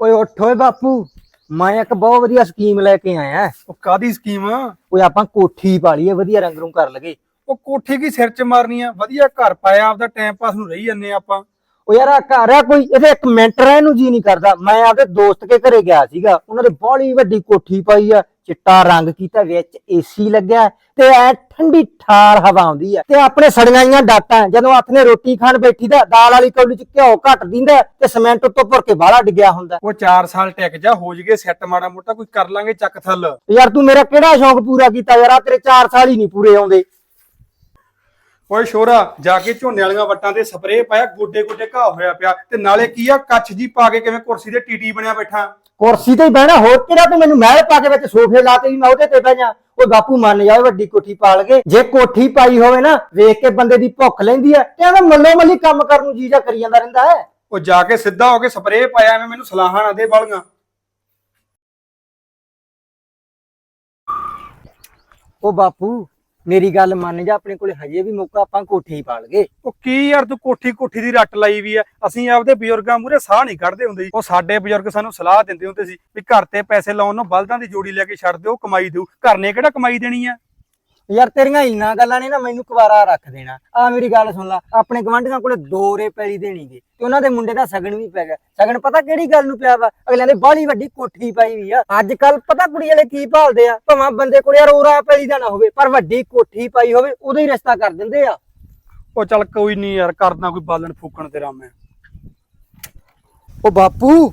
ਓਏ ਉੱਠ ਓਏ ਬਾਪੂ ਮੈਂ ਇੱਕ ਬਹੁਤ ਵਧੀਆ ਸਕੀਮ ਲੈ ਕੇ ਆਇਆ। ਉਹ ਕਾਦੀ ਸਕੀਮ? ਓਏ ਆਪਾਂ ਕੋਠੀ ਪਾ ਲਈਏ ਵਧੀਆ ਰੰਗ ਰੂੰ ਕਰ ਲਗੇ। ਉਹ ਕੋਠੀ ਕੀ ਸਿਰ 'ਚ ਮਾਰਨੀ ਆ? ਵਧੀਆ ਘਰ ਪਾਇਆ ਆਪਦਾ ਟਾਈਮ ਪਾਸ ਨੂੰ ਰਹੀ ਜੰਨੇ ਆਪਾਂ। ਓ ਯਾਰ ਆ ਘਰ ਆ ਕੋਈ ਇਹਦੇ ਇੱਕ ਮਿੰਟ ਰਹਿਣ ਨੂੰ ਜੀ ਨਹੀਂ ਕਰਦਾ। ਮੈਂ ਆਪਦੇ ਦੋਸਤ ਕੇ ਘਰੇ ਗਿਆ ਸੀਗਾ। ਉਹਨਾਂ ਦੇ ਬੜੀ ਵੱਡੀ ਕੋਠੀ ਪਾਈ ਆ ਚਿੱਟਾ ਰੰਗ ਕੀਤਾ ਵਿੱਚ ਏਸੀ ਲੱਗਿਆ ਤੇ ਐ ਠੰਡੀ ਠਾਰ ਹਵਾ ਆਉਂਦੀ ਆ ਤੇ ਆਪਣੇ ਸੜੀਆਂ ਡਾਟਾਂ ਜਦੋਂ ਨੇ ਰੋਟੀ ਖਾਣ ਬੈਠੀ ਦਾ ਦਾਲ ਵਾਲੀ ਕੌਲੀ ਚ ਘਿਓ ਘੱਟ ਦਿੰਦਾ ਤੇ ਸਮੈਂਟ ਉੱਤੋਂ ਭਰ ਕੇ ਬਾਹਲਾ ਡਿੱਗਿਆ ਹੁੰਦਾ ਉਹ 4 ਸਾਲ ਟਿਕ ਜਾ ਹੋ ਜਗੇ ਸੈੱਟ ਮਾੜਾ ਮੋਟਾ ਕੋਈ ਕਰ ਲਾਂਗੇ ਚੱਕ ਥੱਲ। ਯਾਰ ਤੂੰ ਮੇਰਾ ਕਿਹੜਾ ਸ਼ੌਂਕ ਪੂਰਾ ਕੀਤਾ ਯਾਰ? ਆ ਤੇਰੇ 4 ਸਾਲ ਹੀ ਨਹੀਂ ਪੂਰੇ ਆਉਂਦੇ। ਓਏ ਸ਼ੋਰਾ ਜਾ ਕੇ ਝੋਨੇ ਵਾਲੀਆਂ ਵੱਟਾਂ ਤੇ ਸਪਰੇਅ ਪਾਇਆ ਗੋਡੇ ਗੋਡੇ ਘਾਹ ਹੋਇਆ ਪਿਆ ਤੇ ਨਾਲੇ ਕੀ ਆ ਕੱਚ ਜੀ ਪਾ ਕੇ ਕਿਵੇਂ ਕੁਰਸੀ ਤੇ ਟੀਟੀ ਬਣਿਆ ਬੈਠਾ। ਕੁਰਸੀ ਤੇ ਹੀ ਬਹਿਣਾ ਹੋਰ ਕਿਹੜਾ ਤੂੰ ਮੈਨੂੰ ਮਹਿਲ ਪਾ ਕੇ ਵਿੱਚ ਸੋਫੇ ਲਾਤੇ ਵੀ ਮੈਂ ਉਹਦੇ ਤੇ ਬਹਿ ਜਾ ਉਹ ਬਾਪੂ ਮੰਨ ਜਾ ਵੱਡੀ ਕੋਠੀ ਪਾਲ ਕੇ। ਜੇ ਕੋਠੀ ਪਾਈ ਹੋਵੇ ਨਾ ਵੇਖ ਕੇ ਬੰਦੇ ਦੀ ਭੁੱਖ ਲੈਂਦੀ ਆ। ਤੇ ਐਵੇਂ ਮੱਲੋ ਮੱਲੀ ਕੰਮ ਕਰਨ ਨੂੰ ਜੀਜਾ ਕਰੀ ਜਾਂਦਾ ਰਹਿੰਦਾ ਹੈ। ਉਹ ਜਾ ਕੇ ਸਿੱਧਾ ਹੋ ਕੇ ਸਪਰੇਅ ਪਾਇਆ ਐਵੇਂ ਮੈਨੂੰ ਸਲਾਹਾਂ ਨਾ ਦੇ ਵਾਲੀਆਂ। ਉਹ ਬਾਪੂ ਮੇਰੀ ਗੱਲ ਮੰਨ ਜਾ, ਆਪਣੇ ਕੋਲੇ ਹਜੇ ਵੀ ਮੌਕਾ ਆਪਾਂ ਕੋਠੀ ਪਾਲ ਗਏ। ਉਹ ਕੀ ਯਾਰ, ਤੂੰ ਕੋਠੀ ਕੋਠੀ ਦੀ ਰੱਟ ਲਾਈ ਵੀ ਆ। ਅਸੀਂ ਆਪਦੇ ਬਜ਼ੁਰਗਾਂ ਮੂਰੇ ਸਾਹ ਨਹੀਂ ਕੱਢਦੇ ਹੁੰਦੇ ਸੀ ਉਹ ਸਾਡੇ ਬਜ਼ੁਰਗ ਸਾਨੂੰ ਸਲਾਹ ਦਿੰਦੇ ਹੁੰਦੇ ਸੀ ਵੀ ਘਰ ਤੇ ਪੈਸੇ ਲਾਉਣ ਨੂੰ ਬਲਦਾਂ ਦੀ ਜੋੜੀ ਲੈ ਕੇ ਛੱਡ ਦਿਓ, ਕਮਾਈ ਦਿਓ। ਘਰ ਨੇ ਕਿਹੜਾ ਕਮਾਈ ਦੇਣੀ ਆ? ਯਾਰ ਤੇਰੀਆਂ ਇੰਨਾ ਗੱਲਾਂ ਨੇ ਨਾ ਮੈਨੂੰ ਕੁਵਾਰਾ ਰੱਖ ਦੇਣਾ। ਆ ਮੇਰੀ ਗੱਲ ਸੁਣ ਲੈ ਆਪਣੇ ਗਵਾਂਢੀਆਂ ਕੋਲੇ ਦੋ ਰੇ ਪੈਲੀ ਦੇਣੀਗੇ ਤੇ ਉਹਨਾਂ ਦੇ ਮੁੰਡੇ ਦਾ ਸਗਨ ਵੀ ਪੈ ਗਿਆ। ਸਗਨ ਪਤਾ ਕਿਹੜੀ ਗੱਲ ਨੂੰ ਪਿਆ ਵਾ? ਅਗਲਿਆਂ ਨੇ ਬਾਹਲੀ ਵੱਡੀ ਕੋਠੀ ਪਾਈ ਵੀ ਆ। ਅੱਜ ਕੱਲ ਪਤਾ ਕੁੜੀ ਵਾਲੇ ਕੀ ਭਾਲਦੇ ਆ? ਭਾਵੇਂ ਬੰਦੇ ਕੋਲੇ ਯਾਰ ਔਰਾ ਪੈਲੀ ਦਾ ਨਾ ਹੋਵੇ ਪਰ ਵੱਡੀ ਕੋਠੀ ਪਾਈ ਹੋਵੇ ਉਹਦਾ ਹੀ ਰਿਸ਼ਤਾ ਕਰ ਦਿੰਦੇ ਆ। ਉਹ ਚੱਲ ਕੋਈ ਨਹੀਂ ਯਾਰ ਕਰਦਾ ਕੋਈ ਬਾਲਣ ਫੂਕਣ ਤੇਰਾ ਮੈਂ। ਉਹ ਬਾਪੂ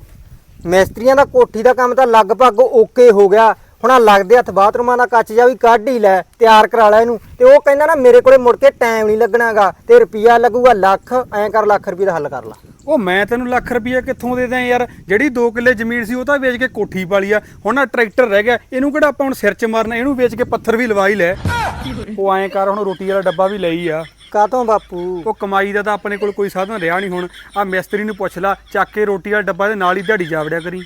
ਮਿਸਤਰੀਆਂ ਦਾ ਕੋਠੀ ਦਾ ਕੰਮ ਤਾਂ ਲਗਭਗ ਓਕੇ ਹੋ ਗਿਆ। ਹੁਣ ਆ ਲੱਗਦੇ ਹੱਥ ਬਾਥਰੂਮਾਂ ਦਾ ਕੱਚ ਜਾ ਵੀ ਕੱਢ ਹੀ ਲੈ ਤਿਆਰ ਕਰਾ ਲੈ ਇਹਨੂੰ। ਤੇ ਉਹ ਕਹਿੰਦਾ ਨਾ ਮੇਰੇ ਕੋਲੇ ਮੁੜ ਕੇ ਟਾਈਮ ਨਹੀਂ ਲੱਗਣਾਗਾ ਤੇ ਰੁਪਿਆ ਲੱਗੂਗਾ ਲੱਖ ਐਂ ਕਰ ਲੱਖ ਰੁਪਏ ਦਾ ਹੱਲ ਕਰ ਲਾ। ਉਹ ਮੈਂ ਤੈਨੂੰ ਲੱਖ ਰੁਪਏ ਕਿੱਥੋਂ ਦੇ ਦਿਆਂ ਯਾਰ? ਜਿਹੜੀ 2 ਕਿੱਲੇ ਜ਼ਮੀਨ ਸੀ ਉਹ ਤਾਂ ਵੇਚ ਕੇ ਕੋਠੀ ਪਾਲੀ ਆ। ਹੁਣ ਆ ਟਰੈਕਟਰ ਰਹਿ ਗਿਆ ਇਹਨੂੰ ਕਿਹੜਾ ਆਪਾਂ ਹੁਣ ਸਿਰ 'ਚ ਮਾਰਨਾ? ਇਹਨੂੰ ਵੇਚ ਕੇ ਪੱਥਰ ਵੀ ਲਵਾ ਹੀ ਲੈ। ਉਹ ਐਂ ਕਰ ਹੁਣ ਰੋਟੀ ਵਾਲਾ ਡੱਬਾ ਵੀ ਲਈ ਆ। ਕਾਤੋਂ ਬਾਪੂ? ਉਹ ਕਮਾਈ ਦਾ ਤਾਂ ਆਪਣੇ ਕੋਲ ਕੋਈ ਸਾਧਨ ਰਿਹਾ ਨਹੀਂ ਹੁਣ। ਆ ਮਿਸਤਰੀ ਨੂੰ ਪੁੱਛ ਲਾ ਚੱਕ ਕੇ ਰੋਟੀ ਵਾਲਾ ਡੱਬਾ ਦੇ ਨਾਲ ਹੀ ਦਿਹਾੜੀ ਜਾਵੜਿਆ ਕਰੀ।